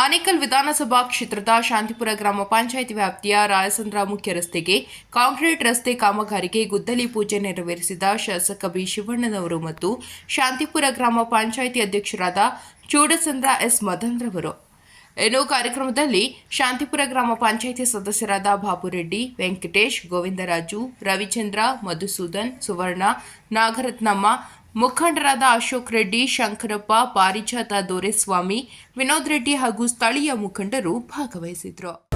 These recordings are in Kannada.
ಆನೇಕಲ್ ವಿಧಾನಸಭಾ ಕ್ಷೇತ್ರದ ಶಾಂತಿಪುರ ಗ್ರಾಮ ಪಂಚಾಯಿತಿ ವ್ಯಾಪ್ತಿಯ ರಾಯಸಂದ್ರ ಮುಖ್ಯ ರಸ್ತೆಗೆ ಕಾಂಕ್ರೀಟ್ ರಸ್ತೆ ಕಾಮಗಾರಿಗೆ ಗುದ್ದಲಿ ಪೂಜೆ ನೆರವೇರಿಸಿದ ಶಾಸಕ ಬಿ ಶಿವಣ್ಣನವರು ಮತ್ತು ಶಾಂತಿಪುರ ಗ್ರಾಮ ಪಂಚಾಯಿತಿ ಅಧ್ಯಕ್ಷರಾದ ಚೂಡಸಂದ್ರ ಎಸ್ ಮಧಂದ್ರವರು ರವರು ಇನ್ನು ಕಾರ್ಯಕ್ರಮದಲ್ಲಿ ಶಾಂತಿಪುರ ಗ್ರಾಮ ಪಂಚಾಯಿತಿ ಸದಸ್ಯರಾದ ಬಾಬುರೆಡ್ಡಿ ವೆಂಕಟೇಶ್, ಗೋವಿಂದರಾಜು, ರವಿಚಂದ್ರ, ಮಧುಸೂದನ್, ಸುವರ್ಣ, ನಾಗರತ್ನಮ್ಮ ಮುಖಂಡರಾದ ಅಶೋಕ್ ರೆಡ್ಡಿ ಶಂಕರಪ್ಪ ಪಾರಿಜಾತ ದೊರೆಸ್ವಾಮಿ ವಿನೋದ್ ರೆಡ್ಡಿ ಹಾಗೂ ಸ್ಥಳೀಯ ಮುಖಂಡರು ಭಾಗವಹಿಸಿದ್ರು.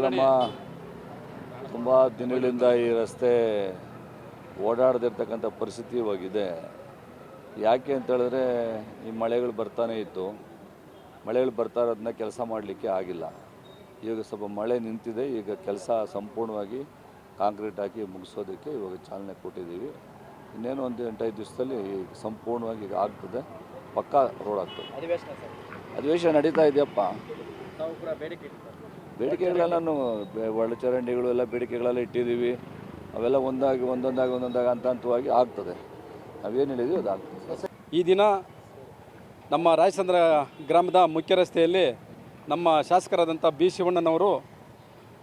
ಕಾರ್ಯಕ್ರಮ ತುಂಬ ದಿನಗಳಿಂದ ಈ ರಸ್ತೆ ಓಡಾಡದಿರ್ತಕ್ಕಂಥ ಪರಿಸ್ಥಿತಿ ಇವಾಗಿದೆ. ಯಾಕೆ ಅಂತ ಹೇಳಿದ್ರೆ ಈ ಮಳೆಗಳು ಬರ್ತಾನೆ ಇತ್ತು. ಮಳೆಗಳು ಬರ್ತಾ ಇರೋದನ್ನ ಕೆಲಸ ಮಾಡಲಿಕ್ಕೆ ಆಗಿಲ್ಲ. ಈಗ ಸ್ವಲ್ಪ ಮಳೆ ನಿಂತಿದೆ. ಈಗ ಕೆಲಸ ಸಂಪೂರ್ಣವಾಗಿ ಕಾಂಕ್ರೀಟ್ ಹಾಕಿ ಮುಗಿಸೋದಕ್ಕೆ ಇವಾಗ ಚಾಲನೆ ಕೊಟ್ಟಿದ್ದೀವಿ. ಇನ್ನೇನು ಒಂದು ಎಂಟೈದು ದಿವಸದಲ್ಲಿ ಸಂಪೂರ್ಣವಾಗಿ ಈಗ ಆಗ್ತದೆ. ಪಕ್ಕಾ ರೋಡ್ ಆಗ್ತದೆ. ಅಧಿವೇಶನ ನಡೀತಾ ಇದೆಯಪ್ಪ. ಬೇಡಿಕೆಗಳೆಲ್ಲನೂ ಒಳಚರಂಡಿಗಳು ಎಲ್ಲ ಬೇಡಿಕೆಗಳೆಲ್ಲ ಇಟ್ಟಿದ್ದೀವಿ. ಅವೆಲ್ಲ ಒಂದಾಗಿ, ಒಂದೊಂದಾಗಿ ಒಂದೊಂದಾಗಿ ಹಂತ ಹಂತವಾಗಿ ಆಗ್ತದೆ. ನಾವೇನು ಹೇಳಿದ್ವಿ ಅದು ಆಗ್ತದೆ. ಈ ದಿನ ನಮ್ಮ ರಾಯಚಂದ್ರ ಗ್ರಾಮದ ಮುಖ್ಯ ರಸ್ತೆಯಲ್ಲಿ ನಮ್ಮ ಶಾಸಕರಾದಂಥ ಬಿ. ಶಿವಣ್ಣನವರು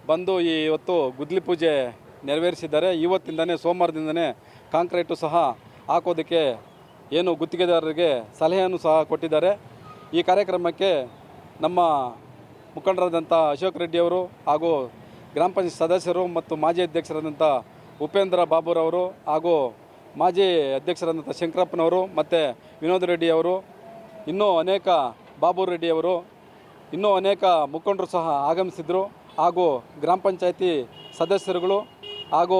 ಬಂದು ಈ ಇವತ್ತು ಗುದ್ಲಿ ಪೂಜೆ ನೆರವೇರಿಸಿದ್ದಾರೆ. ಇವತ್ತಿಂದನೇ, ಸೋಮವಾರದಿಂದನೇ ಕಾಂಕ್ರೀಟು ಸಹ ಹಾಕೋದಕ್ಕೆ ಏನು ಗುತ್ತಿಗೆದಾರರಿಗೆ ಸಲಹೆಯನ್ನು ಸಹ ಕೊಟ್ಟಿದ್ದಾರೆ. ಈ ಕಾರ್ಯಕ್ರಮಕ್ಕೆ ನಮ್ಮ ಮುಖಂಡರಾದಂಥ ಅಶೋಕ್ ರೆಡ್ಡಿಯವರು ಹಾಗೂ ಗ್ರಾಮ ಪಂಚಾಯತ್ ಸದಸ್ಯರು ಮತ್ತು ಮಾಜಿ ಅಧ್ಯಕ್ಷರಾದಂಥ ಉಪೇಂದ್ರ ಬಾಬುರವರು ಹಾಗೂ ಮಾಜಿ ಅಧ್ಯಕ್ಷರಾದಂಥ ಶಂಕರಪ್ಪನವರು ಮತ್ತು ವಿನೋದ್ ರೆಡ್ಡಿಯವರು ಇನ್ನೂ ಅನೇಕ ಬಾಬು ರೆಡ್ಡಿಯವರು ಇನ್ನೂ ಅನೇಕ ಮುಖಂಡರು ಸಹ ಆಗಮಿಸಿದರು ಹಾಗೂ ಗ್ರಾಮ ಪಂಚಾಯತಿ ಸದಸ್ಯರುಗಳು ಹಾಗೂ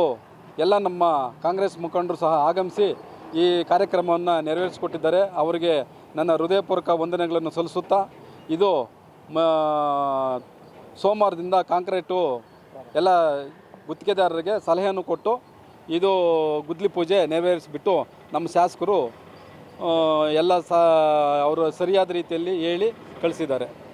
ಎಲ್ಲ ನಮ್ಮ ಕಾಂಗ್ರೆಸ್ ಮುಖಂಡರು ಸಹ ಆಗಮಿಸಿ ಈ ಕಾರ್ಯಕ್ರಮವನ್ನು ನೆರವೇರಿಸಿಕೊಟ್ಟಿದ್ದಾರೆ. ಅವರಿಗೆ ನನ್ನ ಹೃದಯಪೂರ್ವಕ ವಂದನೆಗಳನ್ನು ಸಲ್ಲಿಸುತ್ತಾ ಇದು ಸೋಮವಾರದಿಂದ ಕಾಂಕ್ರೀಟು ಎಲ್ಲ ಗುತ್ತಿಗೆದಾರರಿಗೆ ಸಲಹೆಯನ್ನು ಕೊಟ್ಟು ಇದು ಗುದ್ಲಿ ಪೂಜೆ ನೆರವೇರಿಸಿಬಿಟ್ಟು ನಮ್ಮ ಶಾಸಕರು ಎಲ್ಲ ಸಹ ಅವರು ಸರಿಯಾದ ರೀತಿಯಲ್ಲಿ ಹೇಳಿ ಕಳಿಸಿದ್ದಾರೆ.